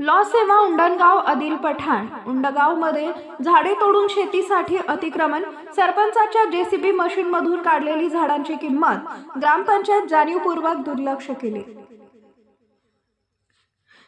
Law सेवा उंडणगाव आदिल पठाण. उंडगावमध्ये झाडे तोडून शेतीसाठी अतिक्रमण सरपंचाच्या जेसीबी मशीनमधून काढलेली झाडांची किंमत ग्रामपंचायत जाणीवपूर्वक दुर्लक्ष केली.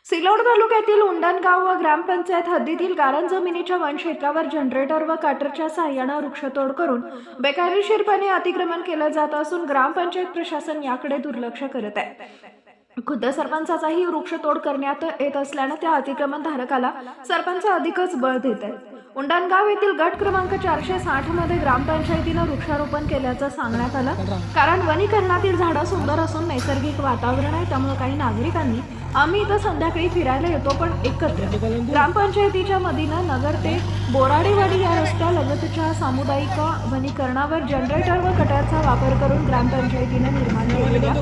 सिल्लोड तालुक्यातील उंडणगाव व ग्रामपंचायत हद्दीतील गारण जमिनीच्या वनक्षेत्रावर जनरेटर व कटरच्या सहाय्यानं वृक्षतोड करून बेकायदेशीरपणे अतिक्रमण केलं जात असून ग्रामपंचायत प्रशासन याकडे दुर्लक्ष करत आहे. खुद्द सरपंचाचाही वृक्षतोड करण्यात येत असल्यानं त्या अतिक्रमण धारकाला सरपंच अधिकच बळ देत आहेत उंडणगाव येथील गट क्रमांक चारशे साठमध्ये ग्रामपंचायतीनं वृक्षारोपण केल्याचं सांगण्यात आलं. कारण वनीकरणातील झाडं सुंदर असून नैसर्गिक वातावरण आहे त्यामुळे काही नागरिकांनी आम्ही इथं संध्याकाळी फिरायला येतो पण एकत्र. ग्रामपंचायतीच्या मदीनं नगर ते बोराडेवाडी या रस्त्यालगतच्या सामुदायिक वनीकरणावर जनरेटर व कट्याचा वापर करून ग्रामपंचायतीनं निर्माण केलेल्या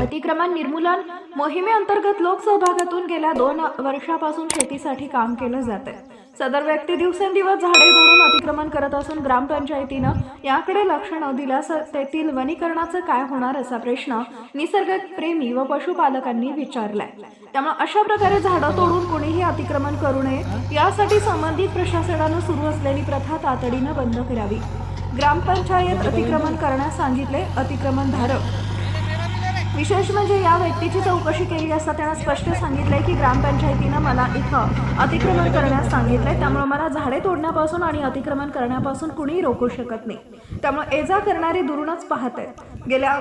अतिक्रमण निर्मूलन मोहिमेअंतर्गत लोकसहभागातून गेल्या दोन वर्षापासून शेतीसाठी काम केलं जात आहे सदर व्यक्ती दिवसेंदिवस झाडे तोडून अतिक्रमण करत असून ग्रामपंचायतीनं याकडे लक्ष न दिल्यास तेथील वनीकरणाचं काय होणार असा प्रश्न निसर्गप्रेमी व पशुपालकांनी विचारलाय. त्यामुळे अशा प्रकारे झाडं तोडून कोणीही अतिक्रमण करू नये यासाठी संबंधित प्रशासनानं सुरू असलेली प्रथा तातडीनं बंद करावी. ग्रामपंचायत अतिक्रमण करण्यास सांगितले अतिक्रमणधारक विशेष म्हणजे या व्यक्तीची चौकशी केली असता त्यांना स्पष्ट सांगितलंय की ग्रामपंचायतीनं मला इथं अतिक्रमण करण्यास सांगितलंय. त्यामुळे मला झाडे तोडण्यापासून आणि अतिक्रमण करण्यापासून कुणीही रोखू शकत नाही. त्यामुळे एजा करणारे दुरूनच पाहत. आहेत गेल्या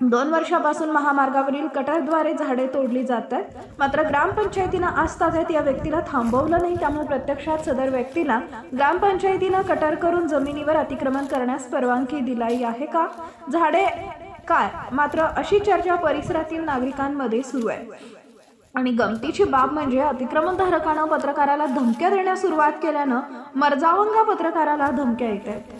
दोन वर्षापासून महामार्गावरील कटरद्वारे झाडे तोडली जात आहेत मात्र ग्रामपंचायतीनं आज ताब्यात या व्यक्तीला थांबवलं नाही. त्यामुळे प्रत्यक्षात सदर व्यक्तीला ग्रामपंचायतीनं कटर करून जमिनीवर अतिक्रमण करण्यास परवानगी दिलाई आहे का? झाडे काय? मात्र अशी चर्चा परिसरातील नागरिकांमध्ये सुरू आहे. आणि गमतीची बाब म्हणजे अतिक्रमणधारकानं पत्रकाराला धमक्या देण्यास सुरुवात केल्यानं मर्जावंगा पत्रकाराला धमक्या येत आहेत.